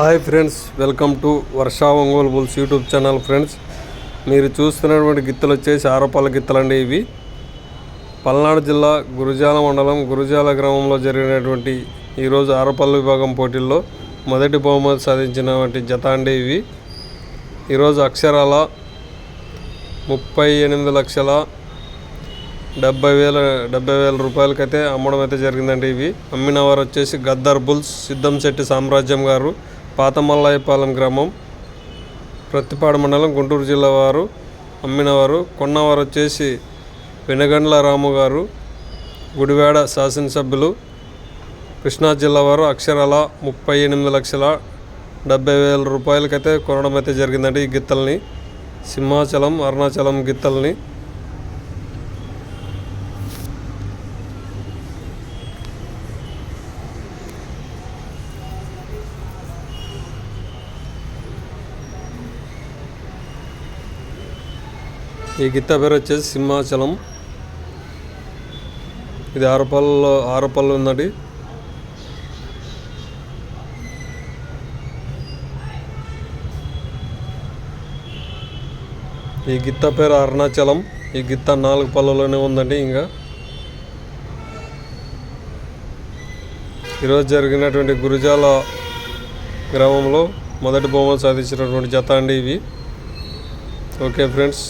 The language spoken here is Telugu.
Hi friends welcome to Varsha Ongole bulls YouTube channel friends. మీరు చూస్తున్నటువంటి గిత్తలు వచ్చేసి ఆరోపాల గిత్తలండి ఇవి. పల్నాడు జిల్లా గురుజాల మండలం గురుజాల గ్రామంలో జరిగినటువంటి ఈరోజు ఆరపల్లి విభాగం పోటీల్లో మొదటి బహుమతి సాధించినటువంటి జత అండి ఇవి. ఈరోజు అక్షరాల ముప్పై ఎనిమిది లక్షల డెబ్బై వేల డెబ్బై వేల రూపాయలకైతే అమ్మడం అయితే జరిగిందండి ఇవి. అమ్మిన వారు వచ్చేసి గద్దర్ బుల్స్ సిద్ధంశెట్టి సామ్రాజ్యం గారు పాత మల్లాయపాలెం గ్రామం ప్రత్తిపాడు మండలం గుంటూరు జిల్లా వారు అమ్మినవారు కొన్నవారు వచ్చేసి వెనగండ్ల రాము గారు గుడివాడ శాసనసభ్యులు కృష్ణా జిల్లా వారు అక్షరాల ముప్పై ఎనిమిది లక్షల డెబ్బై వేల రూపాయలకైతే కొనడం అయితే జరిగిందండి ఈ గిత్తల్ని. సింహాచలం అరుణాచలం గిత్తల్ని. ఈ గిత్త పేరు వచ్చేసి సింహాచలం. ఇది ఆరపల్లిలో ఆరపల్లి ఉందండి. ఈ గిత్త పేరు అరుణాచలం. ఈ గిత్త నాలుగు పళ్ళలోనే ఉందండి ఇంకా. ఈరోజు జరిగినటువంటి గురుజాల గ్రామంలో మొదటి బొమ్మ సాధించినటువంటి జత అండి ఇవి. Okay friends.